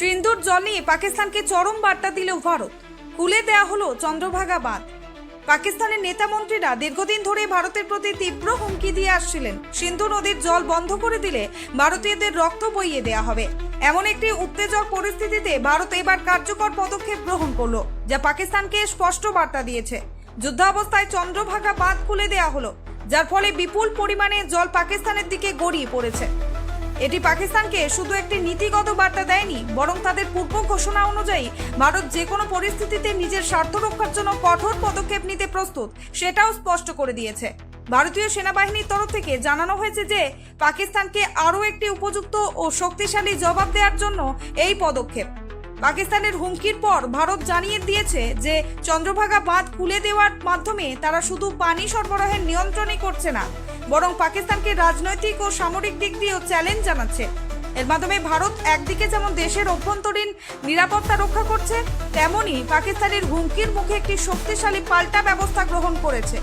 সিন্ধুর জল নিয়ে পাকিস্তানকে চরম বার্তা দিল ভারত। খুলে দেয়া হলো চন্দ্রভাগা বাঁধ। পাকিস্তানের নেতা মন্ত্রীরা দীর্ঘদিন ধরে ভারতের প্রতি তীব্র হুমকি দিয়ে আসছিলেন। সিন্ধু নদীর জল বন্ধ করে দিলে ভারতীয়দের রক্ত বইয়ে দেয়া হবে। এমন একটি উত্তেজক পরিস্থিতিতে ভারত এবার কার্যকর পদক্ষেপ গ্রহণ করল, যা পাকিস্তানকে স্পষ্ট বার্তা দিয়েছে। যুদ্ধাবস্থায় চন্দ্রভাগা বাঁধ খুলে দেয়া হলো, যার ফলে বিপুল পরিমাণে জল পাকিস্তানের দিকে গড়িয়ে পড়েছে। এটি পাকিস্তানকে শুধু একটি নীতিগত বার্তা দেয়নি, বরং তাদের পূর্ব ঘোষণা অনুযায়ী ভারত যে কোনো পরিস্থিতিতে নিজের স্বার্থ রক্ষার জন্য কঠোর পদক্ষেপ নিতে প্রস্তুত, সেটাও স্পষ্ট করে দিয়েছে। ভারতীয় সেনাবাহিনীর তরফ থেকে জানানো হয়েছে যে, পাকিস্তানকে আরও একটি উপযুক্ত ও শক্তিশালী জবাব দেওয়ার জন্য এই পদক্ষেপ। পাকিস্তানের হুমকির পর ভারত জানিয়ে দিয়েছে যে চন্দ্রভাগা বাঁধ খুলে দেওয়ার মাধ্যমে তারা শুধু পানি সরবরাহের নিয়ন্ত্রণই করছে না, বরং পাকিস্তানকে রাজনৈতিক ও সামরিক দিক দিয়েও চ্যালেঞ্জ জানাচ্ছে। এর মাধ্যমে ভারত একদিকে যেমন দেশের অভ্যন্তরীণ নিরাপত্তা রক্ষা করছে, তেমনি পাকিস্তানের হুমকির মুখে একটি শক্তিশালী পাল্টা ব্যবস্থা গ্রহণ করেছে।